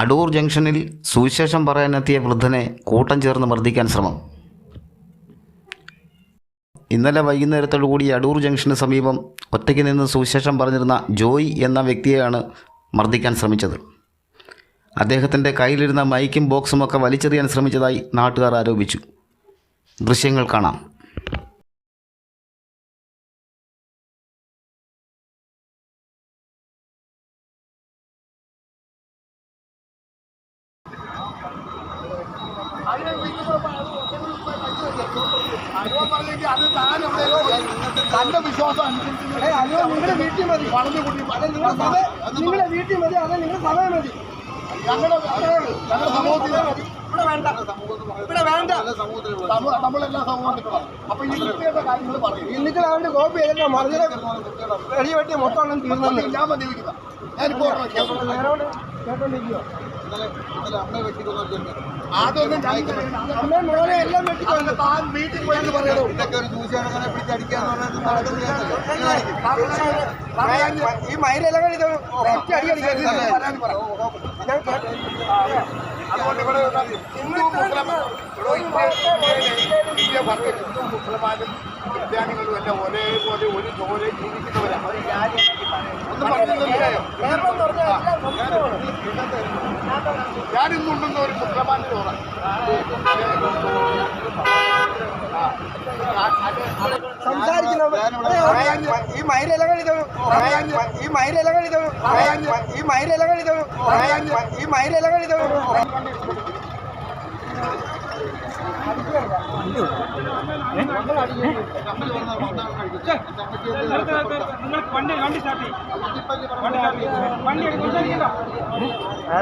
അടൂർ ജംഗ്ഷനിൽ സുവിശേഷം പറയാനെത്തിയ വൃദ്ധനെ കൂട്ടം ചേർന്ന് മർദ്ദിക്കാൻ ശ്രമം. ഇന്നലെ വൈകുന്നേരത്തോടു കൂടി അടൂർ ജംഗ്ഷന് സമീപം ഒറ്റയ്ക്ക് നിന്ന് സുവിശേഷം പറഞ്ഞിരുന്ന ജോയ് എന്ന വ്യക്തിയെയാണ് മർദ്ദിക്കാൻ ശ്രമിച്ചത്. അദ്ദേഹത്തിന്റെ കയ്യിലിരുന്ന മൈക്കും ബോക്സുമൊക്കെ വലിച്ചെറിയാൻ ശ്രമിച്ചതായി നാട്ടുകാർ ആരോപിച്ചു. ദൃശ്യങ്ങൾ കാണാം. തന്റെ വിശ്വാസം അനുസരിച്ച് അയ്യോ നിങ്ങളുടെ വീട്ടിൽ മതി. വളഞ്ഞു കൂട്ടി അതെ നിങ്ങളുടെ സഭ നിങ്ങളുടെ വീട്ടിൽ മതി അതെ നിങ്ങളുടെ സഭ മതി. ഞങ്ങളുടെ ഞങ്ങളുടെ സമൂഹത്തിൽ ഇവിടെ വേണ്ട. ഇവിടെ വേണ്ട. നമ്മളെല്ലാ സമൂഹത്തിലും അപ്പൊ ഈ കൃത്യമായിട്ട് കാര്യങ്ങൾ പറയും. ഇന്നിട്ട് അവന്റെ കോപ്പി ചെയ്തിട്ട് മറിഞ്ഞ വെടിവെട്ടി മൊത്തം തീർന്നില്ല. തീർന്നു ഞാൻ മദ്യപിക്കുന്ന ഞാനിപ്പോ കേട്ടോണ്ടിരിക്കുക അതൊന്നും വീട്ടിൽ പോയെന്ന് പറയണോ ഈ മയിലെല്ലാം കഴിഞ്ഞു ഇത് ഒറ്റ അടി അടിക്കരുത് പരാതി പറ. ഞാൻ. അതുകൊണ്ട് ഇവിടെ ഹിന്ദു മുസ്ലിം ഇന്ത്യ പറഞ്ഞ ഹിന്ദു മുസ്ലിമാനും ക്രിസ്ത്യാനികളും എല്ലാം ഒരേപോലെ ഒരു ജോലി ജീവിക്കുന്നവരാണ് ഒന്നും പറഞ്ഞില്ലല്ലോ. ഞാനിന്നുണ്ടെന്ന് ഒരു മുസ്ലിമാന്റെ ചോറ. സംസാരിക്കുന്നവർ ఈ మహిళ ఎలాగడిదావు ఈ మహిళ ఎలాగడిదావు ఈ మహిళ ఎలాగడిదావు ఈ మహిళ ఎలాగడిదావు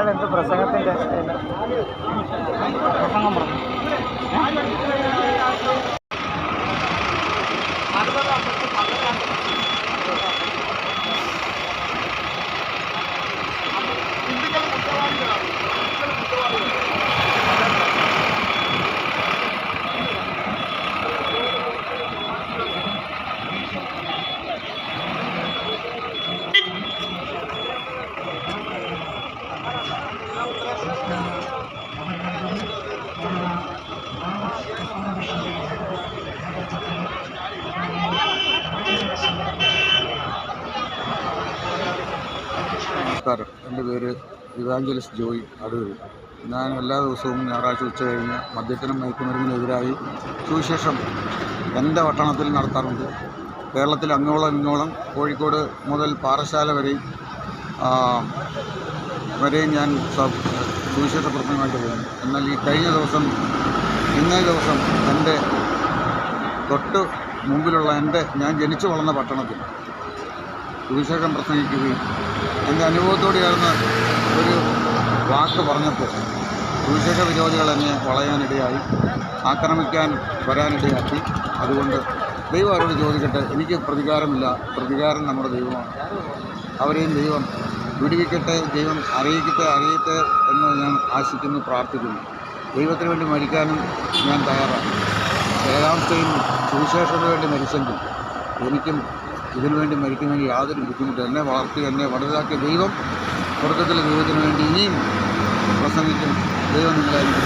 ఎంత ప్రసంగం ప్రసంగం നമസ്കാരം എന്റെ പേര് ഇവാഞ്ചലിസ് ജോയി അടൂർ ഞാൻ എല്ലാ ദിവസവും ഞായറാഴ്ച ഉച്ച കഴിഞ്ഞ് മദ്യത്തിനും മയക്കുമരുന്നിനെതിരായി സുവിശേഷം എന്റെ പട്ടണത്തിൽ നടത്താറുണ്ട്. കേരളത്തിൽ അങ്ങോളം ഇങ്ങോളം കോഴിക്കോട് മുതൽ പാറശാല വരെയും വരെയും ഞാൻ സുവിശേഷ പ്രസംഗമായിട്ട് പോകുന്നു. എന്നാൽ ഈ കഴിഞ്ഞ ദിവസം ഇന്നേ ദിവസം എന്റെ തൊട്ട് മുമ്പിലുള്ള എന്റെ ഞാൻ ജനിച്ചു വളർന്ന പട്ടണത്തിൽ സുവിശേഷം പ്രസംഗിക്കുകയും എന്റെ അനുഭവത്തോട് ചേർന്ന് ഒരു വാക്ക് പറഞ്ഞപ്പോൾ സുവിശേഷ വിരോധികൾ എന്നെ വളയാനിടയായി ആക്രമിക്കാൻ വരാനിടയാക്കി. അതുകൊണ്ട് ദൈവം അവരോട് ചോദിക്കട്ടെ എനിക്ക് പ്രതികാരമില്ല. പ്രതികാരം നമ്മുടെ ദൈവമാണ്. അവരെയും ദൈവം വിടുവിക്കട്ടെ ദൈവം അറിയിക്കട്ടെ അറിയട്ടെ എന്ന് ഞാൻ ആശിക്കുന്നു പ്രാർത്ഥിക്കുന്നു. ദൈവത്തിന് വേണ്ടി മരിക്കാനും ഞാൻ തയ്യാറാണ്. ഏഴാമത്തെയും സുവിശേഷത്തിന് വേണ്ടി മരിച്ചെങ്കിൽ എനിക്കും ഇതിനു വേണ്ടി മരിക്കുന്നതിന് യാതൊരു ബുദ്ധിമുട്ടും എന്നെ വളർത്തി എന്നെ വലുതാക്കിയ ദൈവം സ്വർഗത്തിലെ ദൈവത്തിന് വേണ്ടി ഇനിയും പ്രസംഗിക്കും. ദൈവം നിങ്ങളായിരിക്കും